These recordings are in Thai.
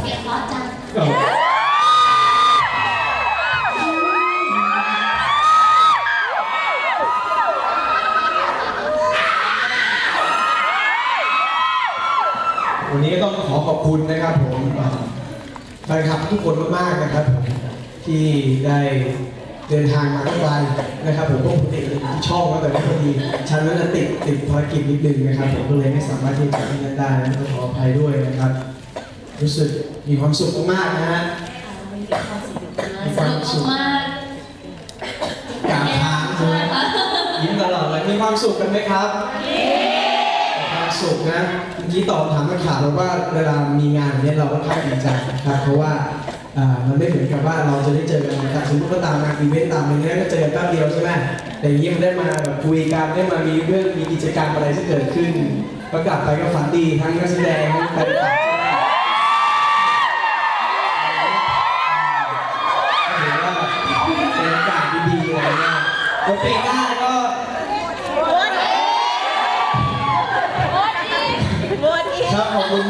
เสียงเพราะจังวันนี้ก็ต้องขอขอบคุณนะครับผมแฟนคลับทุกคนมากๆนะครับผมที่ได้เดินทางมาไกลนะครับ ผมก็ปกติที่ช่องแล้วแต่ว่าพอดีฉันนั้นนะติดติดภารกิจนิดนึงนะครับ ผมก็เลยไม่สามารถที่จะที่นั่นได้นะต้องขออภัยด้วยนะครับ รู้สึกมีความสุขมากๆนะฮะ มีความสุขมากกลางทางใช่ค่ะยิ้มตลอดเลยมีความสุขกันไหมครับมีความสุขนะเมื่อกี้ตอบคำถามนักข่าวเราว่าเวลามีงานแบบนี้เราก็ภาคดีใจนะครับเพราะว่าอ่ามันไม่เหมือนกับว่าเราจะได้เจอกันนะครับสมมติว่าตามงานอีเวนต์ตามอะไรเนี้ยก็เจอกันแป๊บเดียวใช่ไหมแต่อย่างนี้มันได้มาแบบคุยกันได้มามีเรื่องมีกิจกรรมอะไรที่เกิดขึ้นก็กลับไปก็ฝันดีทั้งนักแสดงทั้งแฟนคลับ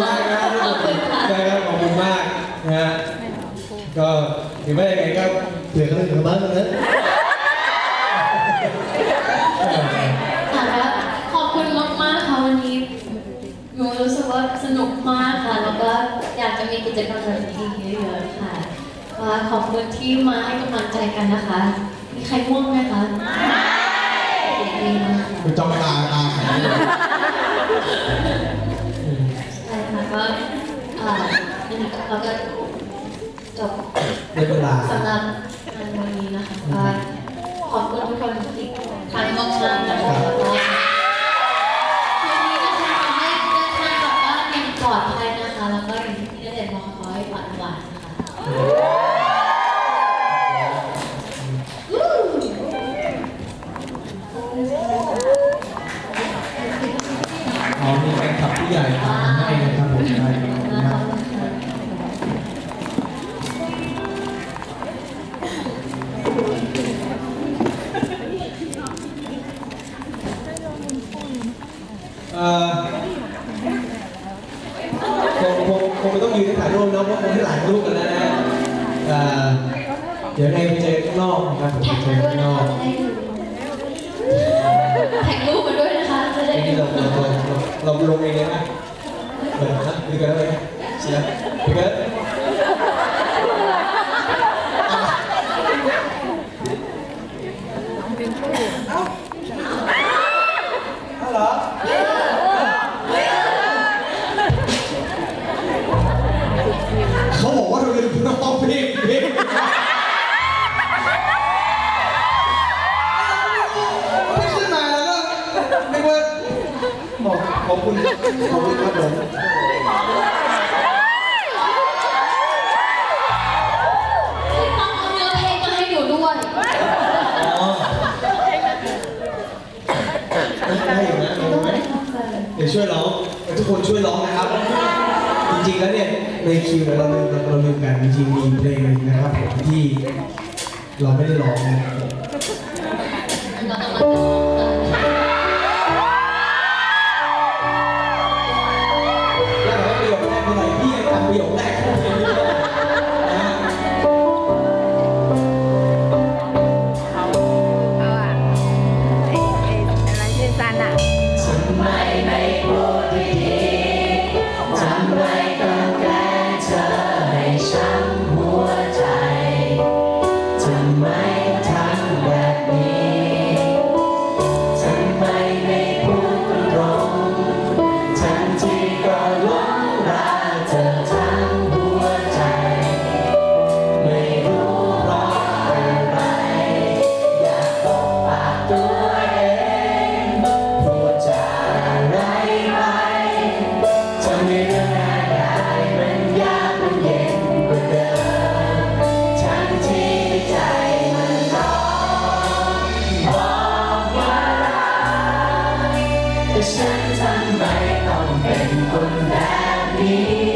ครับขอบคุณมากนะทุกคนนะครับขอบคุณมากนะฮะก็ถือว่ายังไงก็เผื่อเขาได้ถึงบ้านนะค่ะแล้วขอบคุณมากๆค่ะวันนี้หนูรู้สึกว่าสนุกมากค่ะ แล้วก็อยากจะมีกิจกรรมแบบนี้เยอะๆค่ะก็ขอบคุณที่มาให้กำลังใจกันนะคะ มีใครง่วงไหมคะไม่ดีมากค่ะคุณจ้องตาตาแข็ง เลยใช่ค่ะก็อ่าอันนี้เราก็จบได้เวลาสำหรับงานวันนี้นะคะก็ขอบคุณทุกคนอีกครั้งมากๆนะคะ เอ่อคงคงคงไม่ต้องยืนถ่ายรูปนะเพราะคงให้หลายรูปกันแล้วนะเอ่อเดี๋ยวไงไปเจอข้างนอกนะครับผมแท็กไปมาเจอด้วยข้างนนะอคะกจะได้ดูแท็กรูปมาด้วยนะคะ จะได้ไอ้นี่ดูเราเราเราเราลงเองเลยไหมเปิดนะดูกันเลยเชียร์ดูกัน อกขอบคุณขอบคุณครับผมต้องเอาเนื้อเพลงมาให้หนูด้วย อ๋อได้อยู่นะต้องไปท่องกันเดี๋ยวช่วยร้องทุกคนช่วยร้องนะครับ จริงๆแล้วเนี่ยในคิวเนี่ยเราลืมเราลืมกันจริงๆมีเพลงหนึงนะครับผมที่เราไม่ได้ร้องนะครับ ฉันทำไมต้องเป็นคนแบบนี้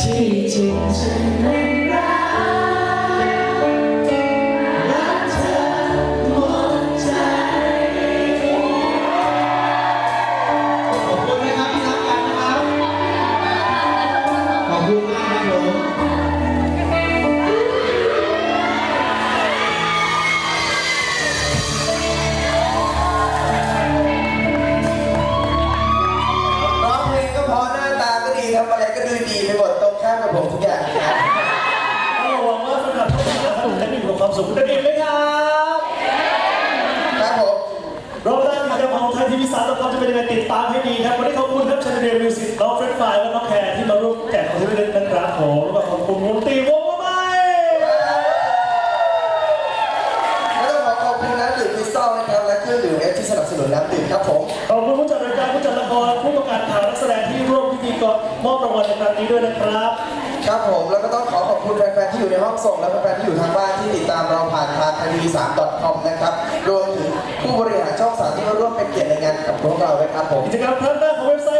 寂静沉。 จะมีความสุขกันเองไหมครับครับผมรอบแรกกิจกรรมของไทยทีวีสามละครจะเป็นยังไงติดตามให้ดีครับวันนี้ขอบคุณครับชันเดลมิวสิกน้องเฟรนฟรายและน้องแคร์ที่มาร่วมแจกของที่ระลึกนะครับผมแล้วก็ขอบคุณวงดนตรีวงมาใหม่แล้วต้องขอขอบคุณน้ำดื่มคริสตัลนะครับและเครื่องดื่มเอฟที่สนับสนุนน้ำดื่มครับผมขอบคุณผู้จัดรายการผู้จัดละครผู้ประกาศข่าวนักแสดงที่ร่วมพิธีกรมอบรางวัลในครั้งนี้ด้วยนะครับ ครับผมแล้วก็ต้องขอขอบคุณแฟนๆที่อยู่ในห้องส่ง และแฟนๆที่อยู่ทางบ้านที่ติดตามเราผ่านทางทีวีสามคอมนะครับรวมถึงผู้บริหารช่องสามที่มาร่วมเป็นเกียรติในงานกับพวกเราด้วยครับผม กิจกรรมครั้งแรกของเว็บไซต์